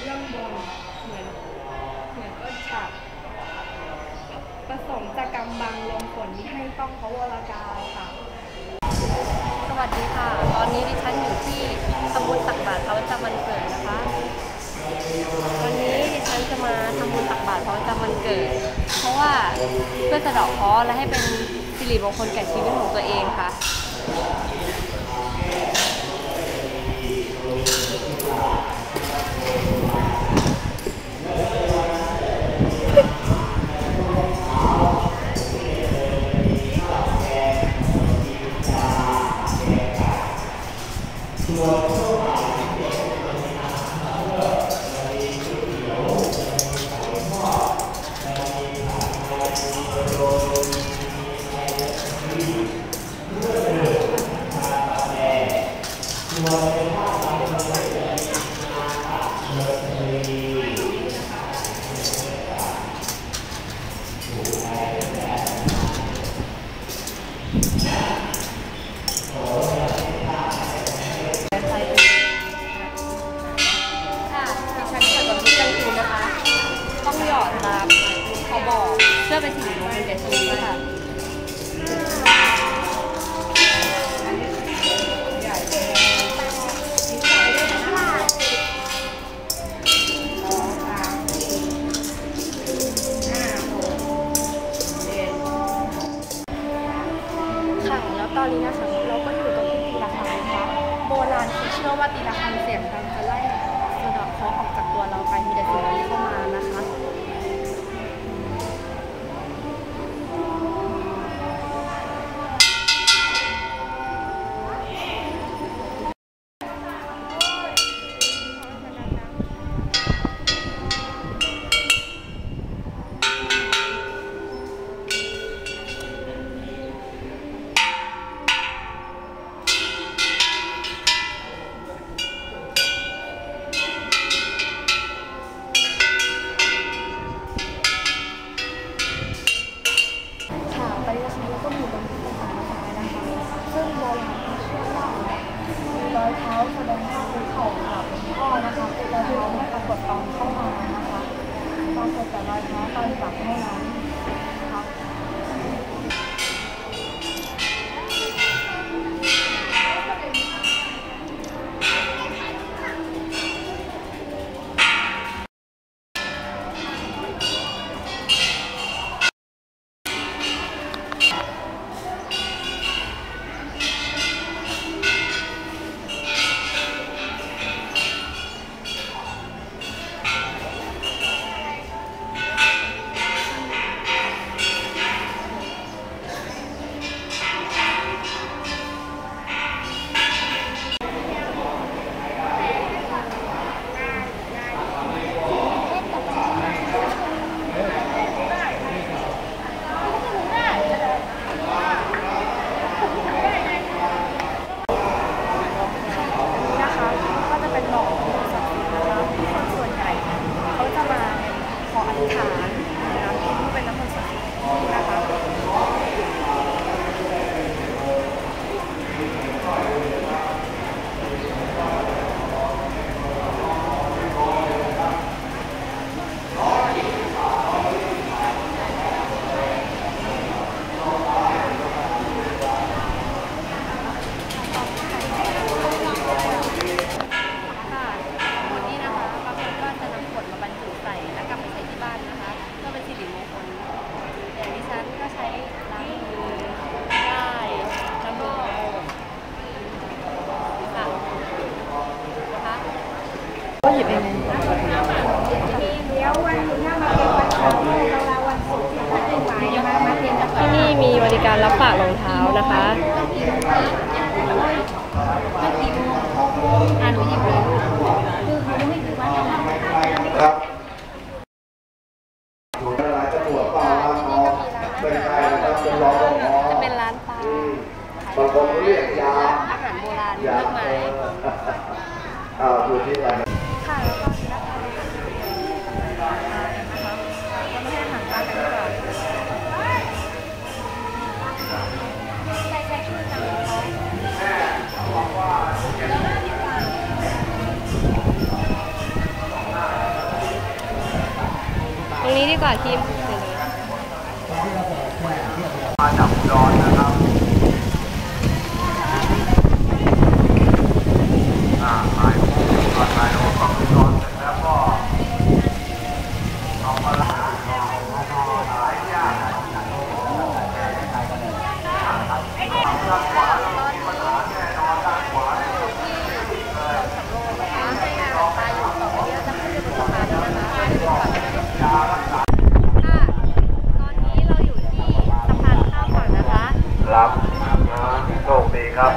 เรื่องบนเหมือนเหมือนต้นฉากประสงค์จะกำบังลมฝนมิให้ต้องพระวรากายค่ะ สวัสดีค่ะ ตอนนี้ดิฉันอยู่ที่ตำบลตักบาตรพระประมันเกิดนะคะ วันนี้ดิฉันจะมาทำบุญตักบาตรพระประจำวันเกิด เพราะว่าเพื่อสะเดาะเคราะห์และให้เป็นสิริมงคลแก่ชีวิตของตัวเองค่ะ องหยอดตามเขาบอกเพื่อเป็นสิริมงคลแก่ชีวิตค่ะค่ะแล้วตอนนี้นะคะเราก็อยู่กับพี่ตีละครังนะคะโบราณเขาเชื่อว่าตีละครังเสียงดังจะไล่สะดอกเคราะห์ออกจากตัวเราไปมีแต่สิ่งดีเข้ามานะคะ 他。 โชคดีครับ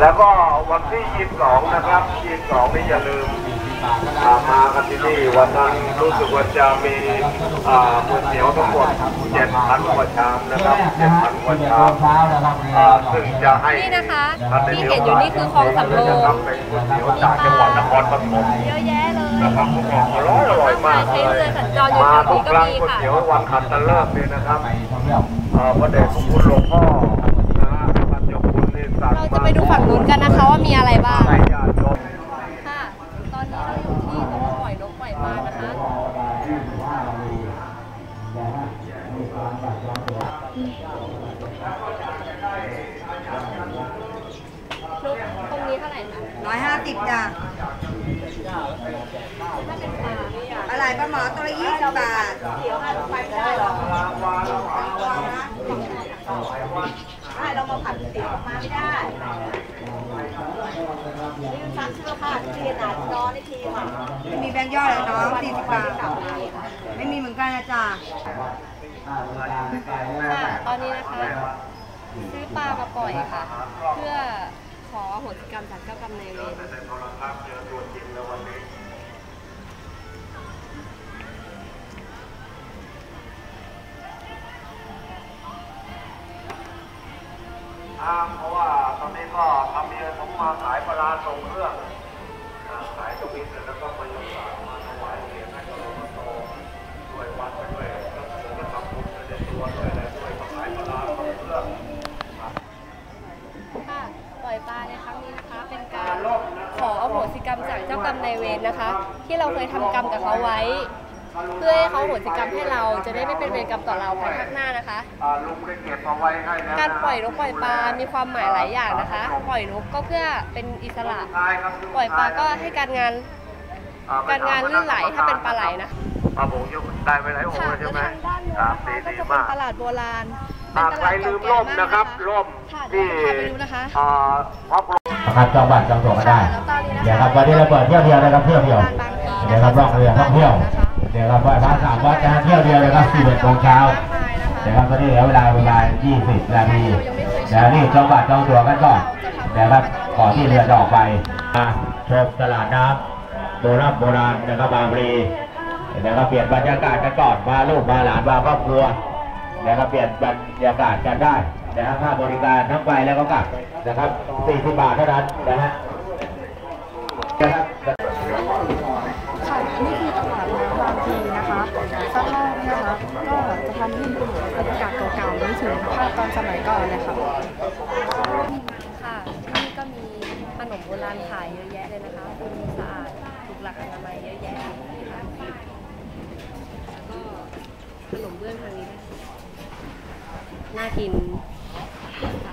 แล้วก็วันที่ 22 นะครับ22นี่อย่าลืมอ่ามากันที่นี่วันนั้นรู้สึกว่าจะมีอ่าก๋วยเตี๋ยวทั้งหมด7,000กว่าชามนะครับ7,000กว่าชามอ่าซึ่งจะให้นี่นะคะที่เห็นอยู่นี่คือคลองสำโรงจะทำเป็นก๋วยเตี๋ยวจากจังหวัดนครปฐมเยอะแยะเลยนะครับผมบอกอร่อยอร่อยมากใช้เลเรืยอสัญจรอยู่มาแถวทุนี้กก็ครั้งมีก๋วยค่ะเตี๋ยววันขัตฤกษ์นี่นะครับเอ่อพระเดชพระคุณหลวงพ่อ เราจะไปดูฝั่งนู้นกันนะคะว่ามีอะไรบ้างให้ญาติโยมค่ะ ตอนนี้เราอยู่ที่ตรงปล่อยนกปล่อยปลานะคะนกตรงนี้เท่าไหร่คะร้อยห้าสิบจ้ะถ้าเป็นปลาอะไรปลาหมอตัวละยี่สิบบาทเขียวห้าลงไปไม่ได้หรอกตัวนะ ไม่เรามาผัดเตี๋ยวออกมาไม่ได้นี่มันซักเสื้อผ้าที่เรียนอนอนในทีมอะไม่มีแบงค์ย่อยเหรอน้องสี่สิบบาทไม่มีเหมือนกันนะจ๊ะค่ะตอนนี้นะคะ ซื้อปลามาปล่อยค่ะ เพื่อขอหสิกรรมจากเจ้ากรรมนายเวร อ้างเพราะว่าตอนนี้ก็ทำเมียผมมาขายปลาร้าทรงเครื่องอ่าขายตรงนี้เสร็จแล้วก็มายกสารมาถวายเหรียญให้กับหลวงพ่อโตด้วยวัดไปด้วยก็คือจะทำบุญไปในตัวด้วยอะไรด้วยก็ขายปลาร้าทรงเครื่องค่ะปล่อยปลาในครั้งนี้นะคะเป็นการขออโหสิกรรมจากเจ้ากรรมนายเวรนะคะ ที่เราเคยทำกรรมกับเขาไว้ เพื่อให้เขาอโหสิกรรมให้เราจะได้ไม่เป็นเวรกรรมต่อเราภายภาคหน้านะคะอ่าลุงได้เก็บเอาไว้ให้นะการปล่อยนกปล่อยปลา มีความหมายหลายอย่างนะคะ ปล่อยนกก็เพื่อเป็นอิสระท้ายครับปล่อยปลาก็ให้การงานอ่การงานลื่นไหลถ้าเป็นปลาไหลนะปลาโบงยกได้ไปหลายองค์ค่ะแล้วใช่แล้วไหมทางด้านนู้นครับนะคะดีก็ดีจะเป็นมากตลาดโบราณหากใครลืมร่มนะครับร่มค่ะเดี๋ยวที่จะพาไปดูนะคะอ่าพระบรมนะครับจองบัตรจองตั๋วก็ได้แล้วตอนนี้นะคะเดี๋ยวครับวันนี้เราเปิดเที่ยวเดียวนะครับเที่ยวเดียวเดี๋ยวครับล่องเรือท่องเที่ยว เดี๋ยวครับไหว้พระสามวัดนะเที่ยวเดียวเลยครับ11โมงเช้าเดี๋ยวครับตอนนี้เหลือเวลาประมาณ20นาทีเดี๋ยวรีบจองบัตรจองตั๋วกันก่อนเดี๋ยวครับก่อนที่เรือจะออกไปชมตลาดน้ำโบราณโบราณนะครับบางพลีเดี๋ยวครับเปลี่ยนบรรยากาศกันก่อนมาลูกมาหลานมาครอบครัวเดี๋ยวครับเปลี่ยนบรรยากาศกันได้นะครับค่าบริการทั้งไปแล้วก็กลับนะครับ40บาทเท่านั้นนะฮะ ตอนสมัยก่อนเลยค่ะค่ะที่นี่ก็มีขนมโบราณขายเยอะแยะเลยนะคะคุณสะอาดถูกหลักอนามัยเยอะแยะนะคะแล้วก็ขนมเบื้องทางนี้น่ากินค่ะ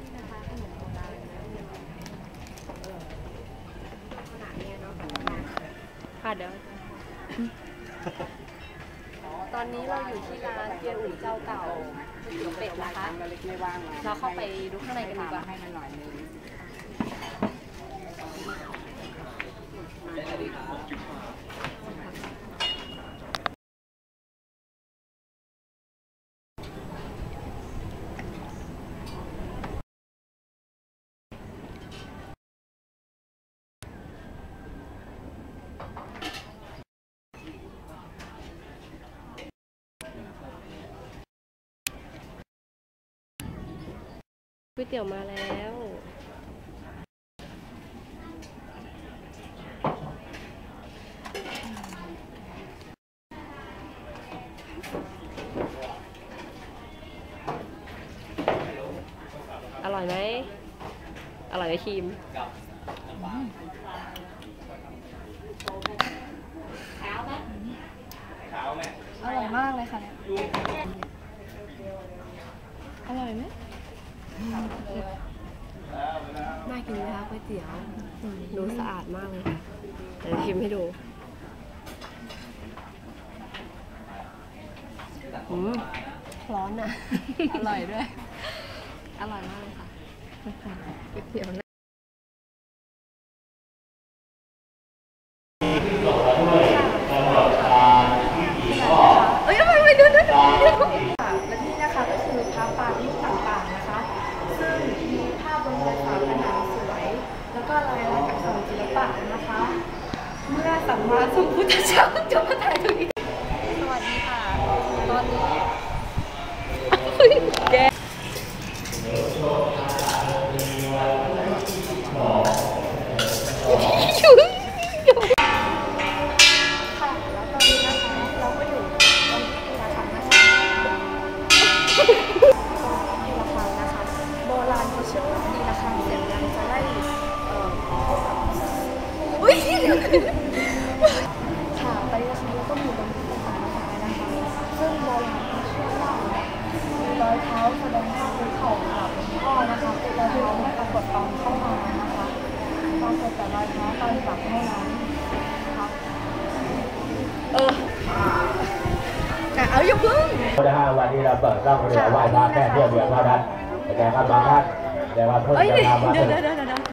นี่นะคะขนมโบราณนะขนาดเนี้ยเนาะค่ะเดี๋ยว ตอนนี้เราอยู่ ที่ร้านเกียร์อุ่นเจ้าเก่าก๋วยเตี๋ยวเป็ดนะคะ เราเข้าไปดูข้างในกันดีกว่าค ก๋วยเตี๋ยวมาแล้วอร่อยไหม อร่อยไหมครีมอร่อยมากเลยค่ะเนี่ย อร่อยไหม น่ากินไหมคะก๋วยเตี๋ยวดูสะอาดมากเลยค่ะเดี๋ยวชิมให้ดูอืมร้อนอะ อร่อยด้วย อร่อยมากเลยค่ะก๋วยเตี๋ยวนะ เอ้ยไม่ไม่เดี๋ยวเดี๋ยวเดี๋ยวค่ะและนี่นะคะก็คือพระปรางรูปต่างๆนะคะ ซึ่งมีภาพบนเรือนฝาผนังสวย แล้วก็ลายลักษณ์อักษรศิลปะนะคะ เมื่อสัมมาสัมพุทธเจ้าจะมาถ่ายตรงนี้ สวัสดีค่ะ ตอนนี้แกค่ะแล้วตอนนี้นะคะ เราก็อยู่ตรงที่ตีระฆังนะคะ นะฮะวันนี้เราเปิดร่องเรือไหว้พระแค่เที่ยวเดียวเท่านั้นแต่ครับบางท่านแต่ว่าเพิ่มจะมาเดี๋ยวเพิ่งเดี๋ยวเดี๋ยว